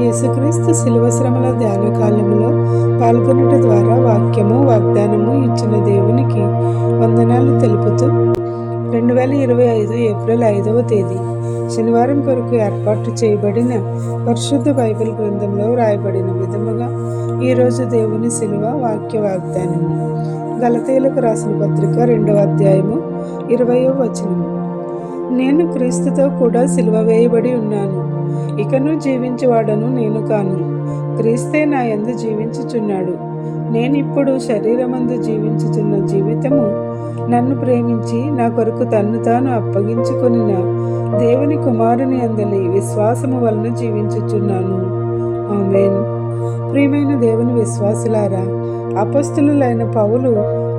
యేసుక్రీస్తు శిలువ శ్రమల ధ్యాన కాలంలో పాల్గొనుట ద్వారా వాక్యము వాగ్దానము ఇచ్చిన దేవునికి వందనాలు తెలుపుతూ రెండు వేల ఇరవై ఐదు ఏప్రిల్ ఐదవ తేదీ శనివారం కొరకు ఏర్పాటు చేయబడిన పరిశుద్ధ బైబిల్ గ్రంథంలో వ్రాయబడిన విధముగా ఈరోజు దేవుని శిలువ వాక్య వాగ్దానము గలతీలకు రాసిన పత్రిక రెండవ అధ్యాయము ఇరవయో వచనము. నేను క్రీస్తుతో కూడా సిలువ వేయబడి ఉన్నాను. ఇకను జీవించేవాడను నేను కాను. క్రీస్తే నా యందు జీవించుచున్నాడు. నేనిప్పుడు శరీరమందు జీవించుచున్న జీవితము నన్ను ప్రేమించి నా కొరకు తన్ను తాను అప్పగించుకుని దేవుని కుమారుని అందలి విశ్వాసము వలన జీవించుచున్నాను. ఆమెన్. ప్రియమైన దేవుని విశ్వాసులారా అపస్తులైన పౌలు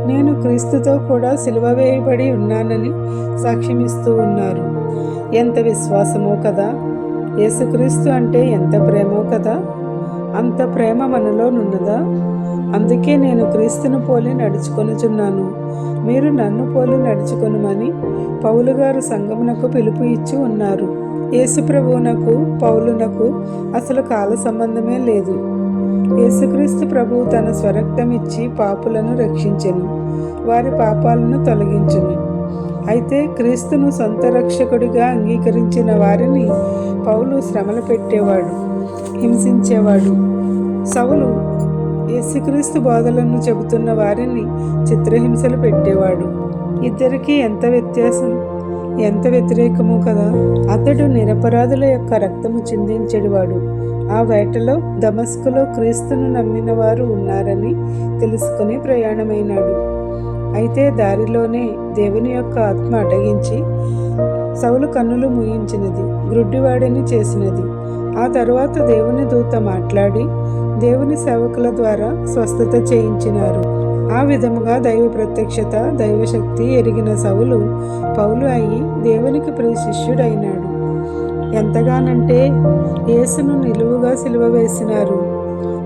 నేను క్రీస్తుతో కూడా సిలువ వేయబడి ఉన్నానని సాక్ష్యమిస్తూ ఉన్నారు. ఎంత విశ్వాసమో కదా! యేసుక్రీస్తు అంటే ఎంత ప్రేమో కదా. అంత ప్రేమ మనలోనున్నదా అందుకే నేను క్రీస్తును పోలి నడుచుకొనుచున్నాను. మీరు నన్ను పోలి నడుచుకొనుమని పౌలు గారు సంగమునకు పిలుపు ఇచ్చి ఉన్నారు. యేసుప్రభువునకు పౌలునకు అసలు కాల సంబంధమే లేదు. యేసుక్రీస్తు ప్రభువు తన స్వరక్తమిచ్చి పాపులను రక్షించెను. వారి పాపాలను తొలగించును. అయితే క్రీస్తును సొంత రక్షకుడిగా అంగీకరించిన వారిని పౌలు శ్రమలు పెట్టేవాడు హింసించేవాడు. సౌలు యేసుక్రీస్తు బోధలను చెబుతున్న వారిని చిత్రహింసలు పెట్టేవాడు. ఇద్దరికీ ఎంత వ్యత్యాసం? ఎంత వ్యతిరేకమో కదా. అతడు నిరపరాధుల యొక్క రక్తము చిందించేవాడు. ఆ వేటలో దమస్కులో క్రీస్తును నమ్మిన వారు ఉన్నారని తెలుసుకుని ప్రయాణమైనాడు. అయితే దారిలోనే దేవుని యొక్క ఆత్మ అడ్డగించి సౌలు కన్నులు ముయించినది గ్రుడ్డివాడిని చేసినది. ఆ తరువాత దేవుని దూత మాట్లాడి దేవుని సేవకుల ద్వారా స్వస్థత చేయించినారు. ఆ విధముగా దైవ ప్రత్యక్షత దైవశక్తి ఎరిగిన సౌలు పౌలు అయి దేవునికి ప్రియ శిష్యుడైనాడు. ఎంతగానంటే యేసును నిలువుగా సిలువ వేసినారు.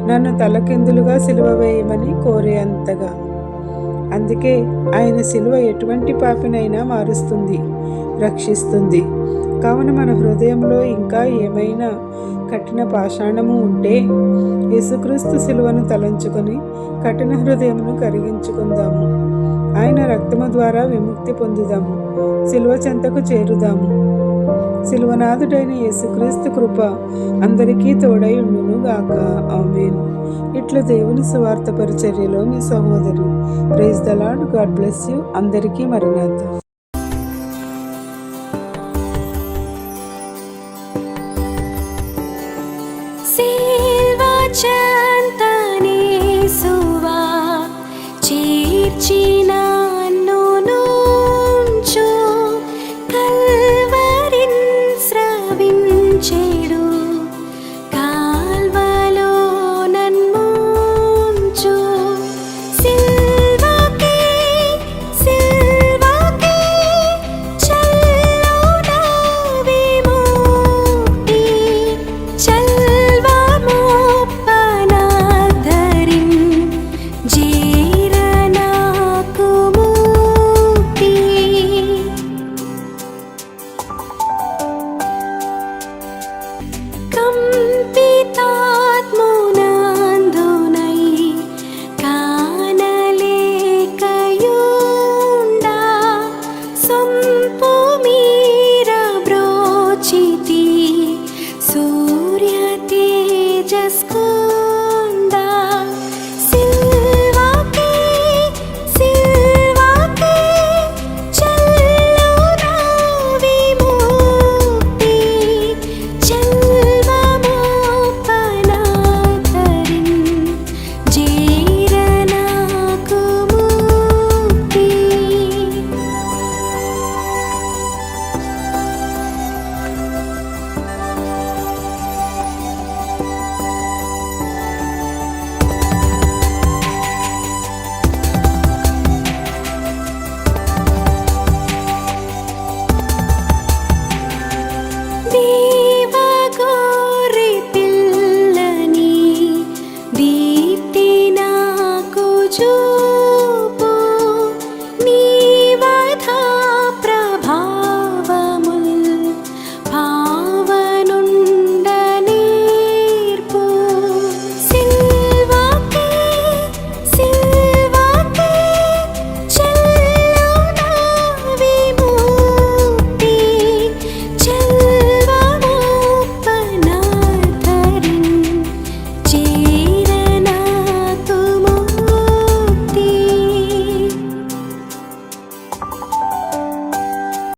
నన్ను తలకిందులుగా సిలువ వేయమని కోరే అంతగా అందుకే ఆయన సిలువ ఎటువంటి పాపినైనా మారుస్తుంది రక్షిస్తుంది. కావున మన హృదయంలో ఇంకా ఏమైనా కఠిన పాషాణము ఉంటే యేసుక్రీస్తు సిలువను తలంచుకొని కఠిన హృదయమును కరిగించుకుందాము. ఆయన రక్తము ద్వారా విముక్తి పొందుదాము. సిలువ చెంతకు చేరుదాము. శిలువనాథుడైన యేసుక్రీస్తు కృప అందరికీ తోడై ఉండునుగాక. ఆమెన్. ఇట్లు దేవుని సువార్త పరిచర్యలో మీ సహోదరి praise the lord God bless you. అందరికీ మరణాత 记忆